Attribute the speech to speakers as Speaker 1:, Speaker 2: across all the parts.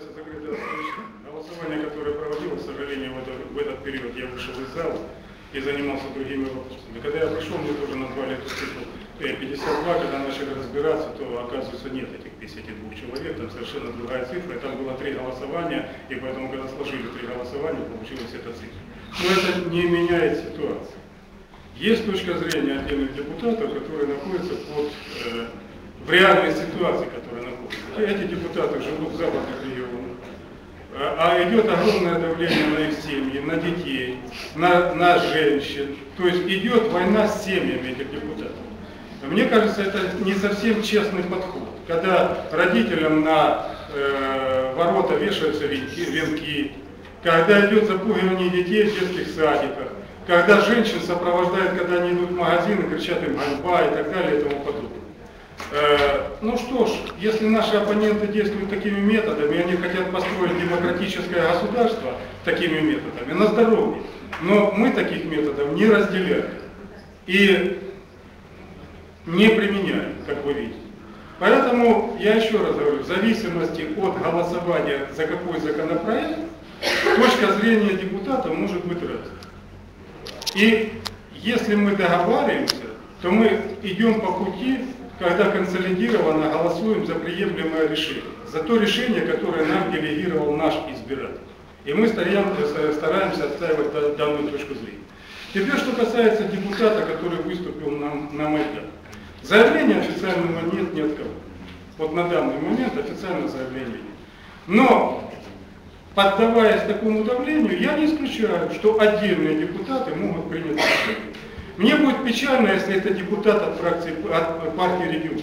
Speaker 1: касается заключается голосование, а которое проводилось, к сожалению, в этот, в этот период я вышел из зала и занимался другими вопросами. Когда я пришел, мне тоже назвали эту цифру 52, когда начали разбираться, то оказывается нет этих 52 человек, там совершенно другая цифра, и там было три голосования, и поэтому, когда сложили три голосования, получилась эта цифра. Но это не меняет ситуацию. Есть точка зрения отдельных депутатов, которые находятся под э, в реальной ситуации, которая находится. Эти депутаты живут в западных регионах, а а идет огромное давление на их семьи, на детей, на, на женщин. То есть идет война с семьями этих депутатов. Мне кажется, это не совсем честный подход. Когда родителям на э, ворота вешаются венки, венки, когда идет запугивание детей в детских садиках, когда женщин сопровождают, когда они идут в магазин и кричат им ганьба и так далее и тому подобное. Э, Ну что ж, если наши оппоненты действуют такими методами, они хотят построить демократическое государство такими методами, на здоровье. Но мы таких методов не разделяем и не применяем, как вы видите. Поэтому я еще раз говорю, в зависимости от голосования за какой законопроект, точка зрения депутата может быть разной. И если мы договариваемся, то мы идем по пути, когда консолидированно голосуем за приемлемое решение, за то решение, которое нам делегировал наш избиратель. И мы стараемся, стараемся отстаивать да- данную точку зрения. Теперь, что касается депутата, который выступил на, на Майдане. Заявления официального нет ни кого. Вот на данный момент официального заявления нет. Но поддаваясь такому давлению, я не исключаю, что отдельные депутаты могут принять решение. Мне будет печально, если это депутат от фракции, от партии регион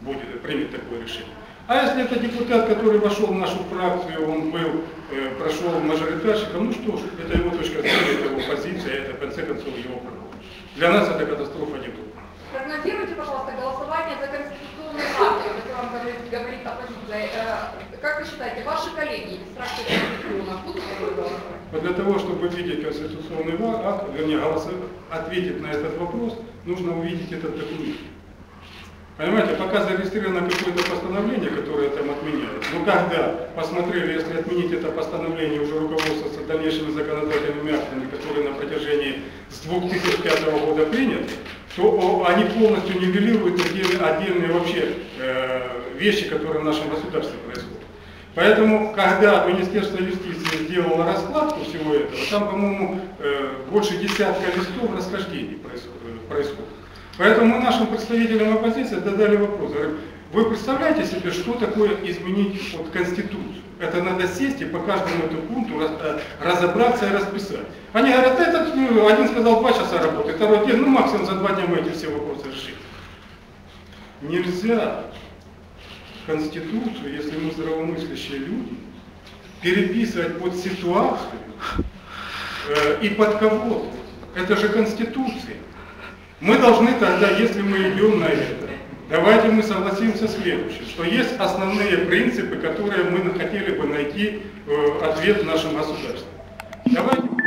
Speaker 1: будет принять такое решение. А если это депутат, который вошел в нашу фракцию, он был, э, прошел мажоритарщиком, ну что ж, это его точка зрения, это его позиция, это в конце концов его право. Для нас это катастрофа не будет.
Speaker 2: Прогнозируйте, пожалуйста, голосование за конституционный акт, о котором говорит, говорит оппозиция. Э, Как вы считаете, ваши коллеги из фракции региона будут голосовать?
Speaker 1: Вот для того, чтобы видеть конституционный акт, вернее, голоса- ответить на этот вопрос, нужно увидеть этот документ. Понимаете, пока зарегистрировано какое-то постановление, которое там отменяет, но когда посмотрели, если отменить это постановление, уже руководствоваться дальнейшими законодательными актами, которые на протяжении с 2005 года приняты, то они полностью нивелируют отдельные, отдельные вообще э, вещи, которые в нашем государстве происходят. Поэтому, когда Министерство юстиции сделало раскладку всего этого, там, по-моему, э, больше десятка листов расхождений происходит. происходит. Поэтому мы нашим представителям оппозиции задали вопрос. Вы представляете себе, что такое изменить вот, Конституцию? Это надо сесть и по каждому этому пункту э, разобраться и расписать. Они говорят, этот, один сказал два часа работы, второй день, ну максимум за два дня мы эти все вопросы решим. Нельзя Конституцию, если мы здравомыслящие люди, переписывать под ситуацию э, и под кого-то. Это же Конституция. Мы должны тогда, если мы идем на это, давайте мы согласимся следующим, что есть основные принципы, которые мы хотели бы найти э, ответ в нашем государстве. Давайте